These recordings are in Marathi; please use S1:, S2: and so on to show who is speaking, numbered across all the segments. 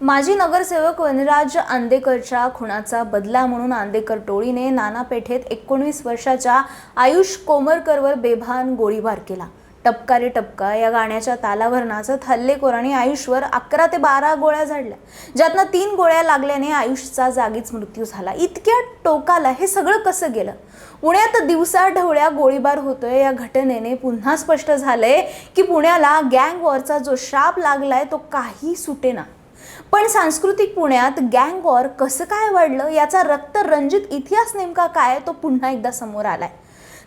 S1: माजी नगरसेवक वनराज आंदेकरच्या खुणाचा बदला म्हणून आंदेकर टोळीने नाना पेठेत एकोणवीस वर्षाच्या आयुष कोमरकरवर बेभान गोळीबार केला. टपका रे टपका या गाण्याच्या तालावर नाचत हल्लेखोरांनी आयुषवर अकरा ते बारा गोळ्या झाडल्या. ज्यातनं तीन गोळ्या लागल्याने आयुषचा जागीच मृत्यू झाला. इतक्या टोकाला हे सगळं कसं गेलं? पुण्यात दिवसा ढवळ्या गोळीबार होतोय या घटनेने पुन्हा स्पष्ट झालंय की पुण्याला गँग वॉरचा जो शाप लागलाय तो काही सुटेना. पण सांस्कृतिक पुण्यात गँग वॉर कसं काय वाढलं याचा रक्तरंजित इतिहास नेमका काय तो पुन्हा एकदा समोर आलाय.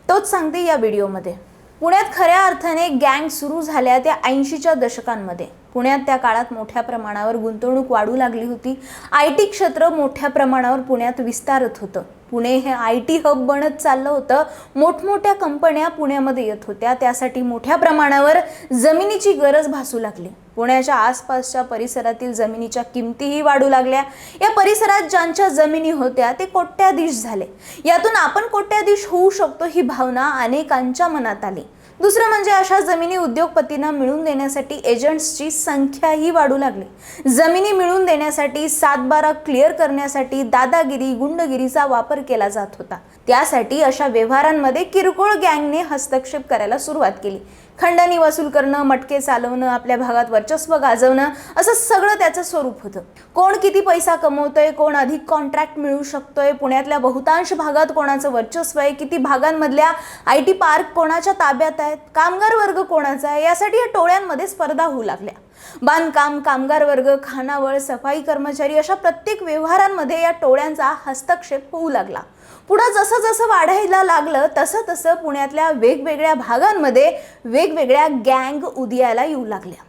S1: तोच सांगते या व्हिडिओमध्ये. पुण्यात खऱ्या अर्थाने गँग सुरू झाल्या त्या ऐंशीच्या दशकांमध्ये. पुण्यात त्या काळात मोठ्या प्रमाणावर गुंतवणूक वाढू लागली होती. आय टी क्षेत्र मोठ्या प्रमाणावर पुण्यात विस्तारत होतं. पुणे हे आय टी हब बनत चाललं होतं. मोठमोठ्या कंपन्या पुण्यामध्ये येत होत्या. त्यासाठी मोठ्या प्रमाणावर जमिनीची गरज भासू लागली. पुण्याच्या आसपासच्या परिसरातील जमिनीच्या किमतीही वाढू लागल्या. या परिसरात ज्यांच्या जमिनी होत्या ते कोट्याधीश झाले. यातून आपण कोट्याधीश होऊ शकतो ही भावना अनेकांच्या मनात आली. दुसरं म्हणजे अशा जमिनी उद्योगपतींना मिळवून देण्यासाठी एजंट्सची संख्याही वाढू लागली. जमिनी मिळवून देण्यासाठी सातबारा क्लिअर करण्यासाठी दादागिरी गुंडगिरीचा वापर केला जात होता. त्यासाठी अशा व्यवहारांमध्ये किरकोळ गँगने हस्तक्षेप करायला सुरुवात केली. खंडणी वसूल करणं मटके चालवणं आपल्या भागात वर्चस्व गाजवणं असं सगळं त्याचं स्वरूप होतं. कोण किती पैसा कमवतोय कोण अधिक कॉन्ट्रॅक्ट मिळू शकतोय पुण्यातल्या बहुतांश भागात कोणाचं वर्चस्व आहे किती भागांमधल्या आय टी पार्क कोणाच्या ताब्यात आहेत कामगार वर्ग कोणाचा आहे यासाठी या टोळ्यांमध्ये स्पर्धा होऊ लागल्या. बांधकाम कामगार वर्ग खानावळ सफाई कर्मचारी अशा प्रत्येक व्यवहारांमध्ये या टोळ्यांचा हस्तक्षेप होऊ लागला. पुढं जसं जसं वाढायला लागलं तसं तसं पुण्यातल्या वेगवेगळ्या भागांमध्ये वेगवेगळ्या गँग उदयाला येऊ लागल्या.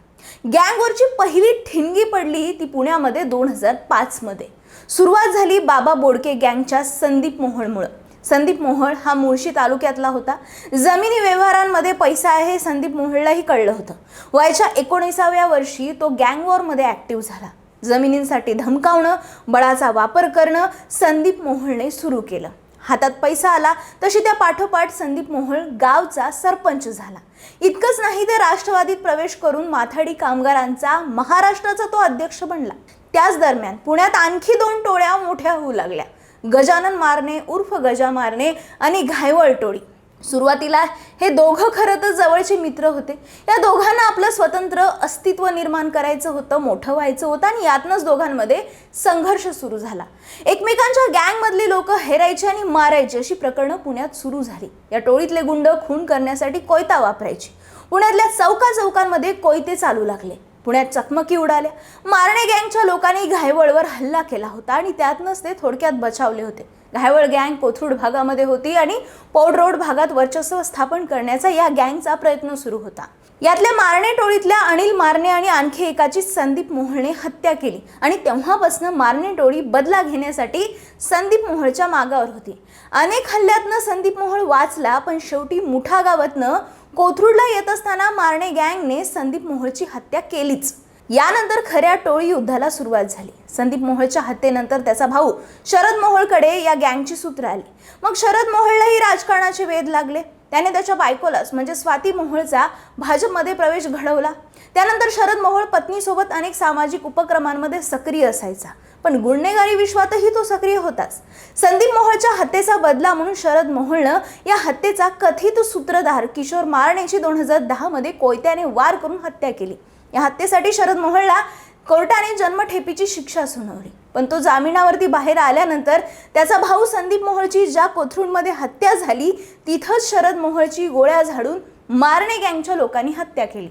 S1: गँगवरची पहिली ठिणगी पडली ती पुण्यामध्ये दोन हजार पाचमध्ये. सुरुवात झाली बाबा बोडके गँगच्या संदीप मोहोळमुळं. संदीप मोहळ हा मुळशी तालुक्यातला होता. जमिनी व्यवहारांमध्ये पैसा आहे संदीप मोहळलाही कळलं होतं. वयाच्या एकोणीसाव्या वर्षी तो गँग वॉरमध्ये ॲक्टिव्ह झाला. जमिनींसाठी धमकावणं बळाचा वापर करणं संदीप मोहळने सुरू केलं. हातात पैसा आला तशी त्या पाठोपाठ संदीप मोहोळ गावचा सरपंच झाला. इतकंच नाही तर राष्ट्रवादीत प्रवेश करून माथाडी कामगारांचा महाराष्ट्राचा तो अध्यक्ष बनला. त्याच दरम्यान पुण्यात आणखी दोन टोळ्या मोठ्या होऊ लागल्या. गजानन मारणे उर्फ गजा मारणे आणि घायवळ टोळी. सुरुवातीला हे दोघं खरं तर जवळचे मित्र होते. या दोघांना आपलं स्वतंत्र अस्तित्व निर्माण करायचं होतं मोठं व्हायचं होतं आणि यातनंच दोघांमध्ये संघर्ष सुरू झाला. एकमेकांच्या गँगमधली लोक हेरायचे आणि मारायची अशी प्रकरणं पुण्यात सुरू झाली. या टोळीतले गुंड खून करण्यासाठी कोयता वापरायची. पुण्यातल्या चौका चौकांमध्ये कोयते चालू लागले. पुण्यात चकमकी उडाल्या. मारणे गँगच्या लोकांनी घायवळवर हल्ला केला होता आणि त्यातनंच ते थोडक्यात बचावले होते. घायवळ गँग कोथरूड भागामध्ये होती आणि पौड रोड भागात वर्चस्व स्थापन करण्याचा या गँगचा प्रयत्न सुरू होता. यातल्या मारणे टोळीतल्या अनिल मारणे आणि आणखी एकाची संदीप मोहळने हत्या केली आणि तेव्हापासून मारणे टोळी बदला घेण्यासाठी संदीप मोहळच्या मागावर होती. अनेक हल्ल्यातनं संदीप मोहळ वाचला पण शेवटी मुठा गावातनं कोथरूडला येत असताना मारणे गँगने संदीप मोहोळची हत्या केलीच. यानंतर खऱ्या टोळी युद्धाला सुरुवात झाली. संदीप मोहोळच्या हत्येनंतर त्याचा भाऊ शरद मोहोळकडे या गँगची सूत्र आली. मग शरद मोहोळलाही राजकारणाचे वेध लागले. त्याने त्याच्या बायकोलाच म्हणजे स्वाती मोहोळचा भाजपमध्ये प्रवेश घडवला. त्यानंतर शरद मोहोळ पत्नीसोबत अनेक सामाजिक उपक्रमांमध्ये सक्रिय असायचा. पण गुन्हेगारी विश्वातही तो सक्रिय होताच. संदीप मोहोळच्या हत्येचा बदला म्हणून शरद मोहोळनं या हत्येचा कथित सूत्रधार किशोर मारणेची दोन हजार दहामध्ये कोयत्याने वार करून हत्या केली. या हत्येसाठी शरद मोहोळला कोर्टाने जन्मठेपीची शिक्षा सुनावली. पण तो जामिनावरती बाहेर आल्यानंतर त्याचा भाऊ संदीप मोहोळची ज्या कोथरूडमध्ये हत्या झाली तिथंच शरद मोहोळची गोळ्या झाडून मारणे गँगच्या लोकांनी हत्या केली.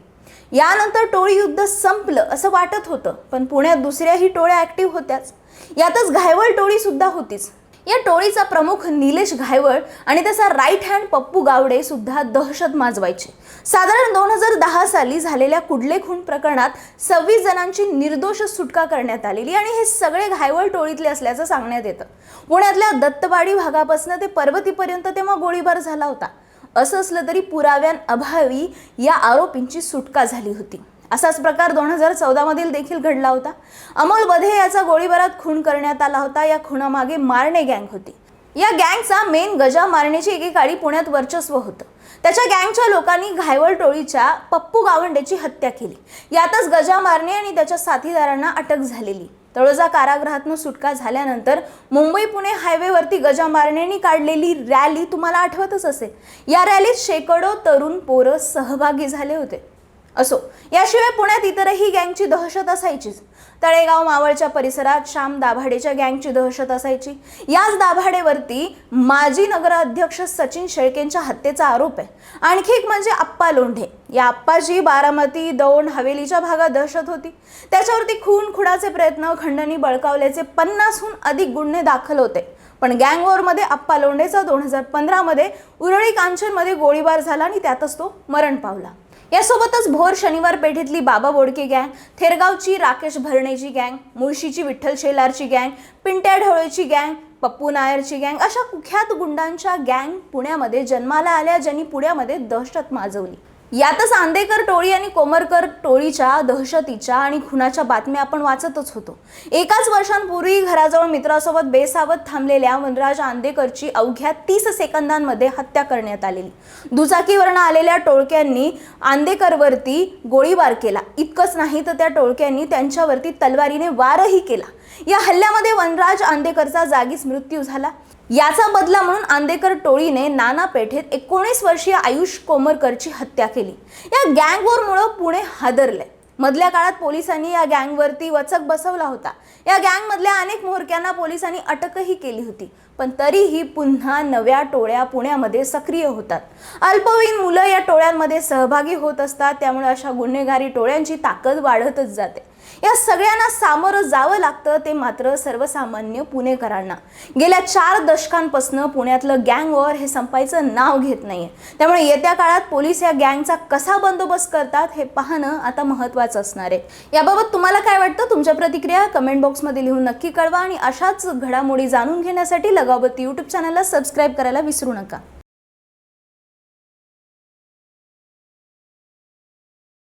S1: यानंतर टोळी युद्ध संपलं असं वाटत होतं पण पुण्यात दुसऱ्याही टोळ्या ॲक्टिव्ह होत्याच. यातच घायवळ टोळी सुद्धा होतीच. या टोळीचा प्रमुख निलेश घायवळ आणि त्याचा राईट हँड पप्पू गावडे सुद्धा दहशत माजवायचे. साधारण दोन हजार दहा साली झालेल्या कुडले खून प्रकरणात सव्वीस जणांची निर्दोष सुटका करण्यात आलेली आणि हे सगळे घायवळ टोळीतले असल्याचं सांगण्यात येतं. पुण्यातल्या दत्तवाडी भागापासून ते पर्वतीपर्यंत तेव्हा गोळीबार झाला होता. असं असलं तरी पुराव्यांअभावी या आरोपींची सुटका झाली होती. असाच प्रकार दोन हजार चौदामधील देखील घडला होता. अमोल बधे याचा गोळीबारात खून करण्यात आला होता. या खुनामागे मारणे गँग होती. या गँगचा मेन गजा मारण्याची एकेकाळी पुण्यात वर्चस्व होतं. त्याच्या गँगच्या लोकांनी घायवळ टोळीच्या पप्पू गावंडेची हत्या केली. यातच गजा मारणे आणि त्याच्या साथीदारांना अटक झालेली. तळोजा कारागृहातून सुटका झाल्यानंतर मुंबई पुणे हायवेवरती गजा मारणेनी काढलेली रॅली तुम्हाला आठवतच असेल. या रॅलीत शेकडो तरुण पोरं सहभागी झाले होते. असो. याशिवाय पुण्यात इतरही गँगची दहशत असायचीच. तळेगाव मावळच्या परिसरात श्याम दाभाडेच्या गँगची दहशत असायची. याच दाभाडेवरती माजी नगराध्यक्ष सचिन शेळकेंच्या हत्येचा आरोप आहे. आणखी एक म्हणजे आप्पा लोंढे. या आप्पाजी बारामती दौंड हवेलीच्या भागात दहशत होती. त्याच्यावरती खून खुडाचे प्रयत्न खंडणी बळकावल्याचे पन्नासहून अधिक गुन्हे दाखल होते. पण गँगवॉरमध्ये आप्पा लोंढेचा दोन हजार पंधरामध्ये उरळी कांचनमध्ये गोळीबार झाला आणि त्यातच तो मरण पावला. यासोबतच भोर शनिवार पेठेतली बाबा बोडके गँग थेरगावची राकेश भरणेची गँग मुळशीची विठ्ठल शेलारची गँग पिंट्या ढवळेची गँग पप्पू नायरची गँग अशा कुख्यात गुंडांच्या गँग पुण्यामध्ये जन्माला आल्या ज्यांनी पुण्यामध्ये दहशत माजवली. यातच आंदेकर टोळी आणि कोमरकर टोळीच्या दहशतीच्या आणि खुनाच्या बातम्या आपण वाचतच होतो. एकाच वर्षांपूर्वी घराजवळ मित्रासोबत बेसावत थांबलेल्या वनराज आंदेकरची अवघ्या तीस सेकंदांमध्ये हत्या करण्यात आलेली. दुचाकीवरनं आलेल्या टोळक्यांनी आंदेकरवरती गोळीबार केला. इतकंच नाही तर त्या टोळक्यांनी त्यांच्यावरती तलवारीने वारही केला. या हल्ल्यामध्ये वनराज आंदेकरचा जागीच मृत्यू झाला. याचा बदला म्हणून आंदेकर टोळीने नाना पेठेत एकोणीस वर्षीय आयुष कोमरकरची हत्या केली. या गँगवरमुळं पुणे हादरलंय. मधल्या काळात पोलिसांनी या गँगवरती वचक बसवला होता. या गँगमधल्या अनेक म्होरक्यांना पोलिसांनी अटकही केली होती पण तरीही पुन्हा नव्या टोळ्या पुण्यामध्ये सक्रिय होतात. अल्पवयीन मुलं या टोळ्यांमध्ये सहभागी होत असतात त्यामुळे अशा गुन्हेगारी टोळ्यांची ताकद वाढतच जाते. या सगळ्यांना सामोरं जावं लागतं ते मात्र सर्वसामान्य पुणेकरांना. गेल्या चार दशकांपासून पुण्यातलं गँग वॉर हे संपायचं नाव घेत नाहीये. त्यामुळे येत्या काळात पोलीस या गँगचा कसा बंदोबस्त करतात हे पाहणं आता महत्त्वाचं असणार आहे. याबाबत तुम्हाला काय वाटतं? तुमच्या प्रतिक्रिया कमेंट बॉक्समध्ये लिहून नक्की कळवा आणि अशाच घडामोडी जाणून घेण्यासाठी लगावती यूट्यूब चॅनलला सबस्क्राईब करायला विसरू नका.